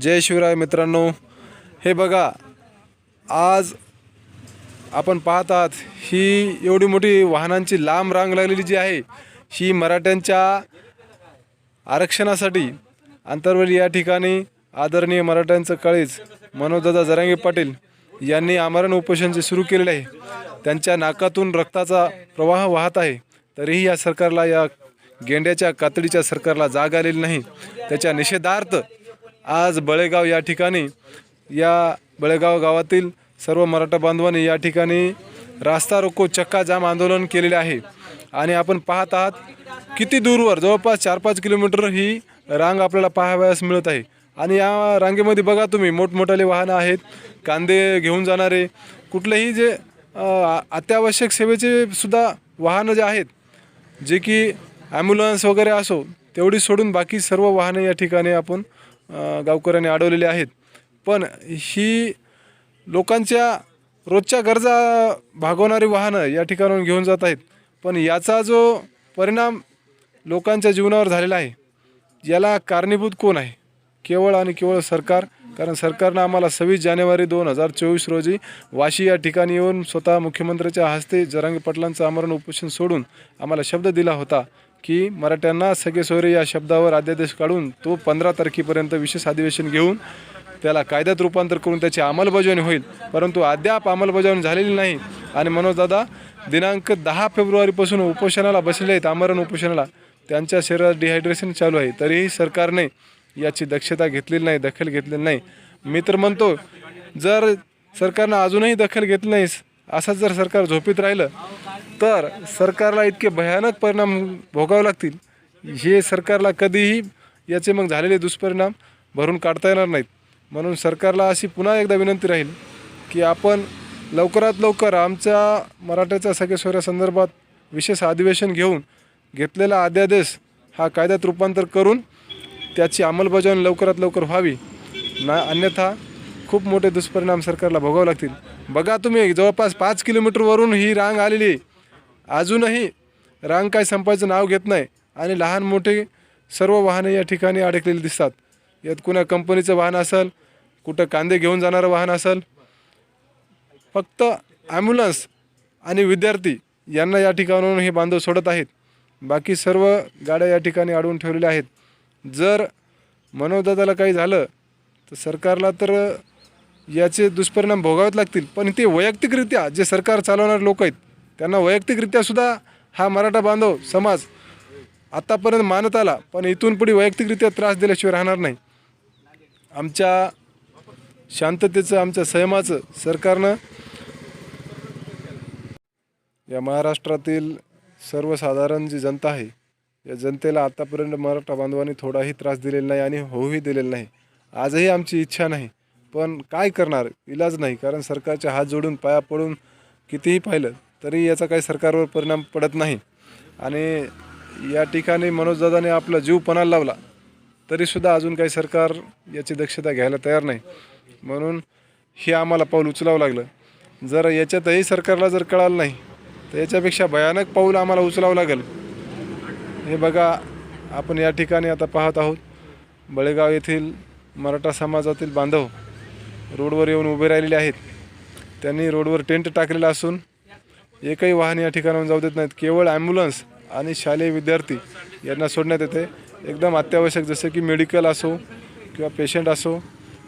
जय शिवराय मित्रांनो. हे बघा आज आपण पाहत आहात ही एवढी मोठी वाहनांची लांब रांग लागलेली जी आहे ही मराठ्यांच्या आरक्षणासाठी आंतरवली या ठिकाणी आदरणीय मराठ्यांचं कळीच मनोजदादा जरांगे पाटील यांनी आमरण उपोषण जे सुरू केलेले आहे. त्यांच्या नाकातून रक्ताचा प्रवाह वाहत आहे. तरीही या सरकारला या गेंड्याच्या कातडीच्या सरकारला जाग आलेली नाही. त्याच्या निषेधार्थ आज बळेगाव या ठिकाणी या बळेगाव गावातील सर्व मराठा बांधवांनी या ठिकाणी रास्ता रोको चक्का जाम आंदोलन केलेले आहे. आणि आपण पाहत आहात किती दूरवर जवळपास चार पाच किलोमीटर ही रांग आपल्याला पाहावयास मिळत आहे. आणि या रांगेमध्ये बघा तुम्ही मोठमोठाले वाहनं आहेत कांदे घेऊन जाणारे कुठलेही जे अत्यावश्यक सेवेचे सुद्धा वाहनं जे आहेत जे की ॲम्ब्युलन्स वगैरे असो तेवढी सोडून बाकी सर्व वाहनं या ठिकाणी आपण गावकऱ्यांनी अडवलेली आहेत. पण ही लोकांच्या रोजच्या गरजा भागवणारी वाहनं या ठिकाणाहून घेऊन जात आहेत. पण याचा जो परिणाम लोकांच्या जीवनावर झालेला आहे याला कारणीभूत कोण आहे? केवळ आणि केवळ सरकार? कारण सरकारनं आम्हाला सव्वीस जानेवारी दोन हजार चोवीस रोजी वाशी या ठिकाणी येऊन स्वतः मुख्यमंत्र्याच्या हस्ते जरांगी पाटलांचं आमरण उपोषण सोडून आम्हाला शब्द दिला होता. की मराठ्यांना सगळे सोयरे या शब्दावर अध्यादेश काढून तो पंधरा तारखेपर्यंत विशेष अधिवेशन घेऊन त्याला कायद्यात रूपांतर करून त्याची अंमलबजावणी होईल. परंतु अद्याप अंमलबजावणी झालेली नाही. आणि मनोजदादा दिनांक दहा फेब्रुवारीपासून उपोषणाला बसले आहेत आमरण उपोषणाला. त्यांच्या शरीरात डिहायड्रेशन चालू आहे. तरीही सरकारने याची दक्षता घेतलेली नाही दखल घेतलेली नाही. मी तर म्हणतो जर सरकारनं अजूनही दखल घेतली नाही असंच जर सरकार झोपीत राहिलं तर सरकारला इतके भयानक परिणाम भोगावे लागतील. हे सरकारला कधीही याचे मग झालेले दुष्परिणाम भरून काढता येणार नाहीत. म्हणून सरकारला अशी पुन्हा एकदा विनंती राहील की आपण लवकरात लवकर आमच्या मराठ्याच्या सगळ्या विशेष अधिवेशन घेऊन घेतलेला अध्यादेश हा कायद्यात रूपांतर करून त्याची अंमलबजावणी लवकरात लवकर व्हावी. ना अन्यथा खूप मोठे दुष्परिणाम सरकारला भोगावे लागतील. बघा तुम्ही जवळपास पाच किलोमीटरवरून ही रांग आलेली अजूनही रांग काय संपायचं नाव घेत नाही आणि लहान मोठे सर्व वाहने या ठिकाणी अडकलेली दिसतात. यात कुणा कंपनीचं वाहन असेल कुठं कांदे घेऊन जाणारं वाहन असेल फक्त ॲम्ब्युलन्स आणि विद्यार्थी यांना या ठिकाणाहून हे बांधव सोडत आहेत. बाकी सर्व गाड्या या ठिकाणी अडवून ठेवलेल्या आहेत. जर मनोदादाला काही झालं तर सरकारला तर याचे दुष्परिणाम भोगावेच लागतील. पण ते वैयक्तिकरित्या जे सरकार चालवणारे लोक आहेत त्यांना वैयक्तिकरित्या सुद्धा हा मराठा बांधव समाज आत्तापर्यंत मानत आला पण इथून पुढे वैयक्तिकरित्या त्रास दिल्याशिवाय राहणार नाही. आमच्या शांततेचं आमच्या संयमाचं सरकारनं या महाराष्ट्रातील सर्वसाधारण जी जनता आहे या जनतेला आत्तापर्यंत मराठा बांधवांनी थोडाही त्रास दिलेला नाही आणि होऊही दिलेला नाही. आजही आमची इच्छा नाही पण काय करणार? इलाज नाही कारण सरकारचे हात जोडून पाया पडून कितीही पाहिलं तरी याचा काही सरकारवर परिणाम पडत नाही. आणि या ठिकाणी मनोजदादाने आपला जीव पणाला लावला तरीसुद्धा अजून काही सरकार याची दक्षता घ्यायला तयार नाही. म्हणून हे आम्हाला पाऊल उचलावं लागलं. जर याच्यातही सरकारला जर कळालं नाही तर याच्यापेक्षा भयानक पाऊल आम्हाला उचलावं लागेल. हे बघा आपण या ठिकाणी आता पाहत आहोत बळेगाव येथील मराठा समाजातील बांधव रोडवर येऊन उभे राहिलेले आहेत. त्यांनी रोडवर टेंट टाकलेला असून एकही वाहन या ठिकाणाहून जाऊ देत नाहीत. केवळ ॲम्ब्युलन्स आणि शालेय विद्यार्थी यांना सोडण्यात येते. एकदम अत्यावश्यक जसं की मेडिकल असो किंवा पेशंट असो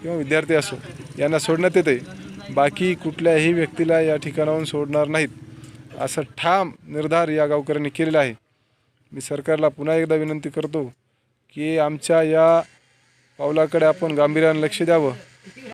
किंवा विद्यार्थी असो यांना सोडण्यात येते. बाकी कुठल्याही व्यक्तीला या ठिकाणाहून सोडणार नाहीत. असं ठाम निर्धार या गावकऱ्यांनी केलेला आहे. मी सरकारला पुन्हा एकदा विनंती करतो की आमच्या या पावलाकडे आपण गांभीर्यानं लक्ष द्यावं.